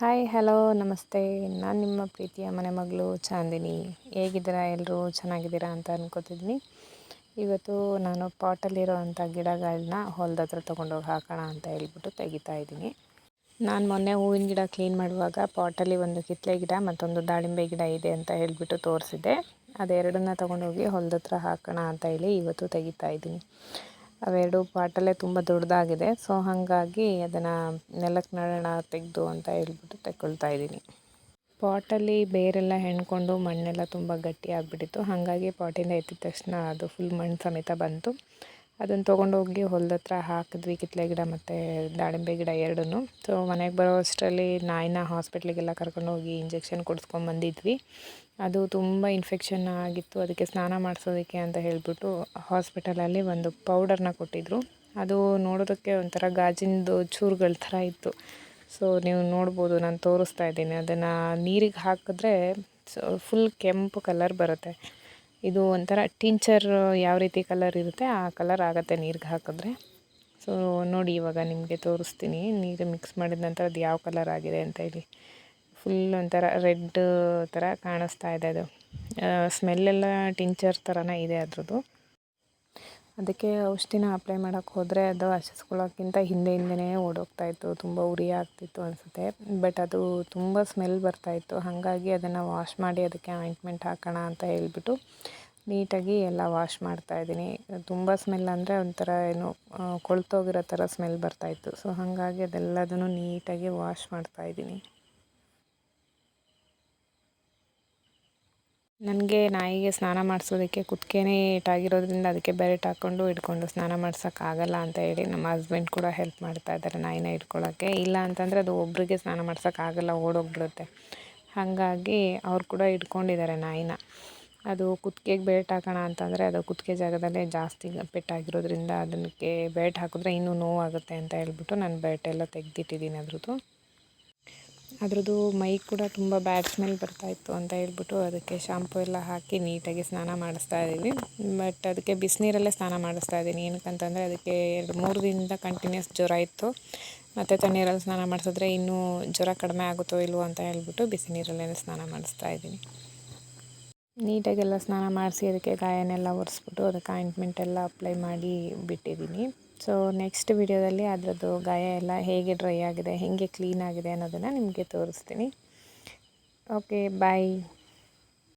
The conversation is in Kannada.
ಹಾಯ್ ಹಲೋ ನಮಸ್ತೆ. ನಾನು ನಿಮ್ಮ ಪ್ರೀತಿಯ ಮನೆ ಮಗಳು ಚಾಂದಿನಿ. ಹೇಗಿದ್ದೀರಾ ಎಲ್ಲರೂ ಚೆನ್ನಾಗಿದ್ದೀರಾ ಅಂತ ಅನ್ಕೋತಿದ್ದೀನಿ ಇವತ್ತು ನಾನು ಪಾಟಲ್ಲಿರೋ ಅಂಥ ಗಿಡಗಳನ್ನ ಹೊಲದ ಹತ್ರ ತೊಗೊಂಡೋಗಿ ಹಾಕೋಣ ಅಂತ ಹೇಳ್ಬಿಟ್ಟು ತೆಗಿತಾ ಇದ್ದೀನಿ. ನಾನು ಮೊನ್ನೆ ಹೂವಿನ ಗಿಡ ಕ್ಲೀನ್ ಮಾಡುವಾಗ ಪಾಟಲ್ಲಿ ಒಂದು ಕಿತ್ತಳೆ ಗಿಡ ಮತ್ತೊಂದು ದಾಳಿಂಬೆ ಗಿಡ ಇದೆ ಅಂತ ಹೇಳಿಬಿಟ್ಟು ತೋರಿಸಿದ್ದೆ. ಅದೆರಡನ್ನ ತೊಗೊಂಡೋಗಿ ಹೊಲದ ಹತ್ರ ಹಾಕೋಣ ಅಂತ ಹೇಳಿ ಇವತ್ತು ತೆಗಿತಾ ಇದ್ದೀನಿ. ಅವೆರಡು ಪಾಟಲ್ಲೇ ತುಂಬ ದೊಡ್ಡದಾಗಿದೆ. ಸೊ ಹಾಗಾಗಿ ಅದನ್ನು ನೆಲಕ್ಕೆ ನಡೋಣ ತೆಗೆದು ಅಂತ ಹೇಳ್ಬಿಟ್ಟು ತಗೊಳ್ತಾ ಇದ್ದೀನಿ. ಪಾಟಲ್ಲಿ ಬೇರೆಲ್ಲ ಹೆಣ್ಕೊಂಡು ಮಣ್ಣೆಲ್ಲ ತುಂಬ ಗಟ್ಟಿ ಆಗಿಬಿಟ್ಟಿತ್ತು. ಹಾಗಾಗಿ ಪಾಟಿಂದ ಎತ್ತಿದ ತಕ್ಷಣ ಅದು ಫುಲ್ ಮಣ್ಣು ಸಮೇತ ಬಂತು. ಅದನ್ನು ತೊಗೊಂಡೋಗಿ ಹೊಲದ ಹತ್ರ ಹಾಕಿದ್ವಿ ಕಿತ್ತಲೆ ಗಿಡ ಮತ್ತು ದಾಳಿಂಬೆ ಗಿಡ ಎರಡೂ ಸೊ ಮನೆಗೆ ಬರೋ ಅಷ್ಟರಲ್ಲಿ ನಾಯಿನ ಹಾಸ್ಪಿಟ್ಲಿಗೆಲ್ಲ ಕರ್ಕೊಂಡೋಗಿ ಇಂಜೆಕ್ಷನ್ ಕೊಡಿಸ್ಕೊಂಬಂದಿದ್ವಿ ಅದು ತುಂಬ ಇನ್ಫೆಕ್ಷನ್ ಆಗಿತ್ತು, ಅದಕ್ಕೆ ಸ್ನಾನ ಮಾಡಿಸೋದಕ್ಕೆ ಅಂತ ಹೇಳಿಬಿಟ್ಟು ಹಾಸ್ಪಿಟಲಲ್ಲಿ ಒಂದು ಪೌಡರ್ನ ಕೊಟ್ಟಿದ್ದರು ಅದು ನೋಡೋದಕ್ಕೆ ಒಂಥರ ಗಾಜಿನದು ಚೂರುಗಳ ಥರ ಇತ್ತು. ಸೊ ನೀವು ನೋಡ್ಬೋದು, ನಾನು ತೋರಿಸ್ತಾ ಇದ್ದೀನಿ. ಅದನ್ನು ನೀರಿಗೆ ಹಾಕಿದ್ರೆ ಸೊ ಫುಲ್ ಕೆಂಪು ಕಲರ್ ಬರುತ್ತೆ. ಇದು ಒಂಥರ ಟಿಂಚರ್ ಯಾವ ರೀತಿ ಕಲರ್ ಇರುತ್ತೆ ಆ ಕಲರ್ ಆಗುತ್ತೆ ನೀರಿಗೆ ಹಾಕಿದ್ರೆ. ಸೊ ನೋಡಿ ಇವಾಗ ನಿಮಗೆ ತೋರಿಸ್ತೀನಿ, ನೀರು ಮಿಕ್ಸ್ ಮಾಡಿದ ನಂತರ ಅದು ಯಾವ ಕಲರ್ ಆಗಿದೆ ಅಂತ ಹೇಳಿ. ಫುಲ್ ಒಂಥರ ರೆಡ್ ಥರ ಕಾಣಿಸ್ತಾ ಇದೆ ಅದು. ಸ್ಮೆಲ್ಲೆಲ್ಲ ಟಿಂಚರ್ ಥರನೇ ಇದೆ ಅದ್ರದ್ದು. ಅದಕ್ಕೆ ಔಷಧಿನ ಅಪ್ಲೈ ಮಾಡೋಕ್ಕೆ ಹೋದರೆ ಅದು ಹಸಿಸ್ಕೊಳ್ಳೋಕ್ಕಿಂತ ಹಿಂದೆ ಹಿಂದೆನೇ ಓಡೋಗ್ತಾಯಿತ್ತು ತುಂಬ ಉರಿ ಆಗ್ತಿತ್ತು ಅನಿಸುತ್ತೆ. ಬಟ್ ಅದು ತುಂಬ ಸ್ಮೆಲ್ ಬರ್ತಾಯಿತ್ತು ಹಾಗಾಗಿ ಅದನ್ನು ವಾಶ್ ಮಾಡಿ ಅದಕ್ಕೆ ಆಯಿಂಟ್ಮೆಂಟ್ ಹಾಕೋಣ ಅಂತ ಹೇಳ್ಬಿಟ್ಟು ನೀಟಾಗಿ ಎಲ್ಲ ವಾಶ್ ಮಾಡ್ತಾಯಿದ್ದೀನಿ ತುಂಬ ಸ್ಮೆಲ್ ಅಂದರೆ ಒಂಥರ ಏನು ಕೊಳ್ತೋಗಿರೋ ಥರ ಸ್ಮೆಲ್ ಬರ್ತಾಯಿತ್ತು ಸೊ ಹಾಗಾಗಿ ಅದೆಲ್ಲದನ್ನು ನೀಟಾಗಿ ವಾಶ್ ಮಾಡ್ತಾಯಿದ್ದೀನಿ ನನಗೆ ನಾಯಿಗೆ ಸ್ನಾನ ಮಾಡಿಸೋದಕ್ಕೆ ಕುತ್ತಿಗೆನೇ ಏಟಾಗಿರೋದ್ರಿಂದ ಅದಕ್ಕೆ ಬೆಲ್ಟ್ ಹಾಕ್ಕೊಂಡು ಹಿಡ್ಕೊಂಡು ಸ್ನಾನ ಮಾಡ್ಸೋಕ್ಕಾಗಲ್ಲ ಅಂತ ಹೇಳಿ ನಮ್ಮ ಹಸ್ಬೆಂಡ್ ಕೂಡ ಹೆಲ್ಪ್ ಮಾಡ್ತಾ ಇದ್ದಾರೆ ನಾಯಿನ ಹಿಡ್ಕೊಳ್ಳೋಕ್ಕೆ ಇಲ್ಲ ಅಂತಂದರೆ ಅದು ಒಬ್ಬರಿಗೆ ಸ್ನಾನ ಮಾಡ್ಸೋಕ್ಕಾಗಲ್ಲ, ಓಡೋಗ್ಬಿಡುತ್ತೆ. ಹಾಗಾಗಿ ಅವ್ರು ಕೂಡ ಇಟ್ಕೊಂಡಿದ್ದಾರೆ ನಾಯಿನ. ಅದು ಕುತ್ತಿಗೆಗೆ ಬೆಲ್ಟ್ ಹಾಕೋಣ ಅಂತಂದರೆ ಅದು ಕುತ್ತಿಗೆ ಜಾಗದಲ್ಲೇ ಜಾಸ್ತಿ ಪೆಟ್ಟಾಗಿರೋದ್ರಿಂದ ಅದಕ್ಕೆ ಬೆಲ್ಟ್ ಹಾಕಿದ್ರೆ ಇನ್ನೂ ನೋವಾಗುತ್ತೆ ಅಂತ ಹೇಳ್ಬಿಟ್ಟು ನಾನು ಬೆಲ್ಟೆಲ್ಲ ತೆಗೆದಿಟ್ಟಿದ್ದೀನಿ ಅದ್ರದ್ದು. ಅದ್ರದ್ದು ಮೈ ಕೂಡ ತುಂಬ ಬ್ಯಾಡ್ ಸ್ಮೆಲ್ ಬರ್ತಾಯಿತ್ತು ಅಂತ ಹೇಳ್ಬಿಟ್ಟು ಅದಕ್ಕೆ ಶಾಂಪು ಎಲ್ಲ ಹಾಕಿ ನೀಟಾಗಿ ಸ್ನಾನ ಮಾಡಿಸ್ತಾ ಇದ್ದೀವಿ ಬಟ್ ಅದಕ್ಕೆ ಬಿಸಿನೀರಲ್ಲೇ ಸ್ನಾನ ಮಾಡಿಸ್ತಾ ಇದ್ದೀನಿ. ಏನಕ್ಕಂತಂದರೆ ಅದಕ್ಕೆ ಎರಡು ಮೂರು ದಿನದಿಂದ ಕಂಟಿನ್ಯೂಸ್ ಜ್ವರ ಇತ್ತು. ಮತ್ತು ತಣ್ಣೀರಲ್ಲಿ ಸ್ನಾನ ಮಾಡಿಸಿದ್ರೆ ಇನ್ನೂ ಜ್ವರ ಕಡಿಮೆ ಆಗುತ್ತೋ ಇಲ್ವೋ ಅಂತ ಹೇಳ್ಬಿಟ್ಟು ಬಿಸಿ ನೀರಲ್ಲೇ ಸ್ನಾನ ಮಾಡಿಸ್ತಾ ಇದ್ದೀನಿ. ನೀಟಾಗೆಲ್ಲ ಸ್ನಾನ ಮಾಡಿಸಿ ಅದಕ್ಕೆ ಗಾಯನೆಲ್ಲ ಒರೆಸ್ಬಿಟ್ಟು ಅದಕ್ಕೆ ಆಯಿಂಟ್ಮೆಂಟ್ ಎಲ್ಲ ಅಪ್ಲೈ ಮಾಡಿ ಬಿಟ್ಟಿದ್ದೀನಿ. ಸೊ ನೆಕ್ಸ್ಟ್ ವಿಡಿಯೋದಲ್ಲಿ ಅದರದ್ದು ಗಾಯ ಎಲ್ಲ ಹೇಗೆ ಡ್ರೈ ಆಗಿದೆ, ಹೇಗೆ ಕ್ಲೀನ್ ಆಗಿದೆ ಅನ್ನೋದನ್ನು ನಿಮಗೆ ತೋರಿಸ್ತೀನಿ. Okay bye